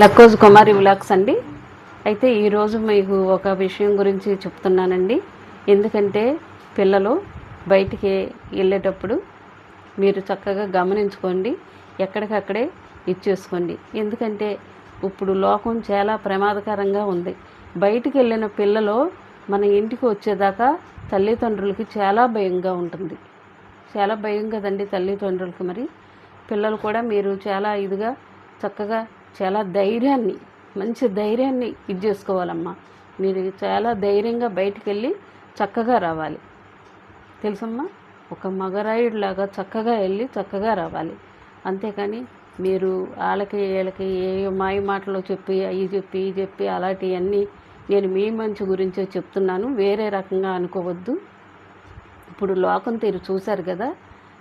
లక్కోజ్ కుమారి vlogs అండి. అయితే ఈరోజు మీకు ఒక విషయం గురించి చెప్తున్నానండి. ఎందుకంటే పిల్లలు బయటికి వెళ్ళేటప్పుడు మీరు చక్కగా గమనించుకోండి. ఎక్కడికక్కడే ఇచ్చేసుకోండి. ఎందుకంటే ఇప్పుడు లోకం చాలా ప్రమాదకరంగా ఉంది. బయటికి వెళ్ళిన పిల్లలు మన ఇంటికి వచ్చేదాకా తల్లిదండ్రులకి చాలా భయంగా ఉంటుంది. చాలా భయం కదండి తల్లిదండ్రులకి మరి. పిల్లలు కూడా మీరు చాలా ఇదిగా చక్కగా చాలా ధైర్యాన్ని మంచి ధైర్యాన్ని ఇది చేసుకోవాలమ్మా. మీరు చాలా ధైర్యంగా బయటికి వెళ్ళి చక్కగా రావాలి. తెలుసమ్మా? ఒక మగరాయుడిలాగా చక్కగా వెళ్ళి చక్కగా రావాలి. అంతేకాని మీరు వాళ్ళకి వీళ్ళకి ఏ మాయ మాటలు చెప్పి అవి చెప్పి ఇవి చెప్పి అలాంటివన్నీ నేను మీ మంచి గురించే చెప్తున్నాను. వేరే రకంగా అనుకోవద్దు. ఇప్పుడు లోకం తీరు చూశారు కదా?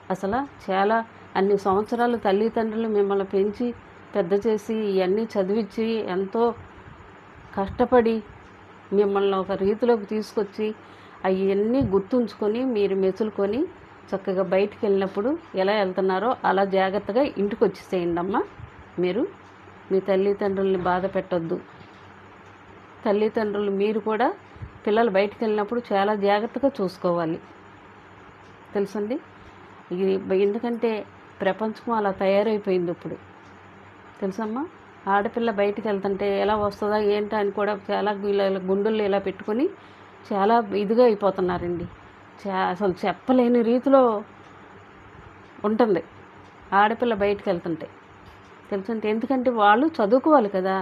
అసలు చాలా అన్ని సంవత్సరాలు తల్లిదండ్రులు మిమ్మల్ని పెంచి పెద్ద చేసి ఇవన్నీ చదివించి ఎంతో కష్టపడి మిమ్మల్ని ఒక రీతిలోకి తీసుకొచ్చి అవన్నీ గుర్తుంచుకొని మీరు మెసులుకొని చక్కగా బయటికి వెళ్ళినప్పుడు ఎలా వెళ్తున్నారో అలా జాగ్రత్తగా ఇంటికి వచ్చేసేయండి అమ్మ. మీరు మీ తల్లిదండ్రుల్ని బాధ పెట్టొద్దు. తల్లిదండ్రులు మీరు కూడా పిల్లలు బయటికి వెళ్ళినప్పుడు చాలా జాగ్రత్తగా చూసుకోవాలి. తెలుసండి? ఇది ఎందుకంటే ప్రపంచం అలా తయారైపోయింది ఇప్పుడు. తెలుసమ్మా? ఆడపిల్ల బయటికి వెళ్తుంటే ఎలా వస్తుందా ఏంటా అని కూడా చాలా ఇలా ఇలా గుండెల్లో ఇలా పెట్టుకొని చాలా ఇదిగా అయిపోతున్నారండి. చా అసలు చెప్పలేని రీతిలో ఉంటుంది ఆడపిల్ల బయటికి వెళ్తుంటే. తెలుసంటే ఎందుకంటే వాళ్ళు చదువుకోవాలి కదా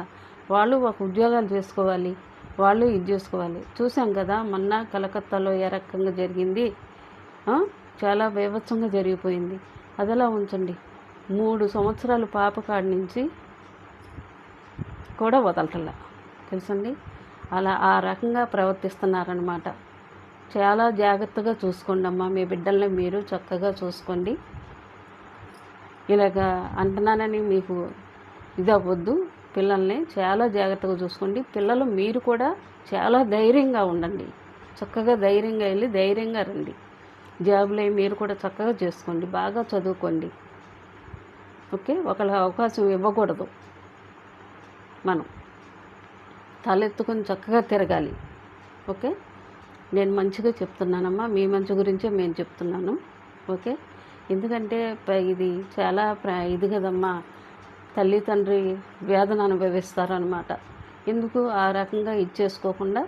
వాళ్ళు ఒక ఉద్యోగాలు చేసుకోవాలి వాళ్ళు ఇది చేసుకోవాలి. చూసాం కదా మొన్న కలకత్తాలో ఏ రకంగా జరిగింది? చాలా బీభత్సంగా జరిగిపోయింది. అదలా ఉంచండి? మూడు సంవత్సరాలు పాప కాడి నుంచి కూడా వదలటల్లా తెలుసండి? అలా ఆ రకంగా ప్రవర్తిస్తున్నారనమాట చాలా జాగ్రత్తగా చూసుకోండి అమ్మా మీ బిడ్డల్ని మీరు చక్కగా చూసుకోండి. ఇలాగా అంటున్నానని మీకు ఇదవ్వద్దు. పిల్లల్ని చాలా జాగ్రత్తగా చూసుకోండి. పిల్లలు మీరు కూడా చాలా ధైర్యంగా ఉండండి. చక్కగా ధైర్యంగా వెళ్ళి ధైర్యంగా రండి. జాబులు మీరు కూడా చక్కగా చేసుకోండి. బాగా చదువుకోండి. ఓకే ఒకళ్ళ అవకాశం ఇవ్వకూడదు. మనం తలెత్తుకొని చక్కగా తిరగాలి. ఓకే? నేను మంచిగా చెప్తున్నానమ్మా. మీ మంచి గురించే మేము చెప్తున్నాను. ఓకే? ఎందుకంటే ఇది చాలా ప్ర ఇది కదమ్మా. తల్లి తండ్రి వేదన అనుభవిస్తారనమాట ఎందుకు? ఆ రకంగా ఇచ్చేసుకోకుండా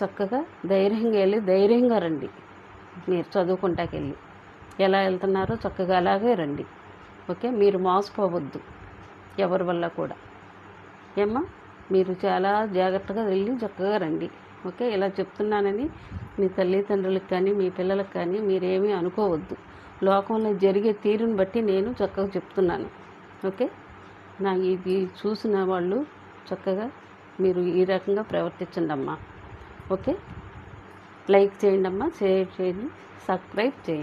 చక్కగా ధైర్యంగా వెళ్ళి ధైర్యంగా రండి. మీరు చదువుకుంటాకెళ్ళి. ఎలా వెళ్తున్నారో చక్కగా అలాగే రండి. ఓకే? మీరు మోసపోవద్దు. ఎవరి వల్ల కూడా. ఏమ్మా? మీరు చాలా జాగ్రత్తగా వెళ్ళి చక్కగా రండి. ఓకే? ఇలా చెప్తున్నానని మీ తల్లిదండ్రులకు కానీ మీ పిల్లలకు కానీ మీరేమీ అనుకోవద్దు. లోకంలో జరిగే తీరుని బట్టి నేను చక్కగా చెప్తున్నాను. ఓకే? నా ఇది చూసిన వాళ్ళు చక్కగా మీరు ఈ రకంగా ప్రవర్తించండి అమ్మా. ఓకే? లైక్ చేయండి అమ్మా. షేర్ చేయండి. సబ్స్క్రైబ్ చేయండి.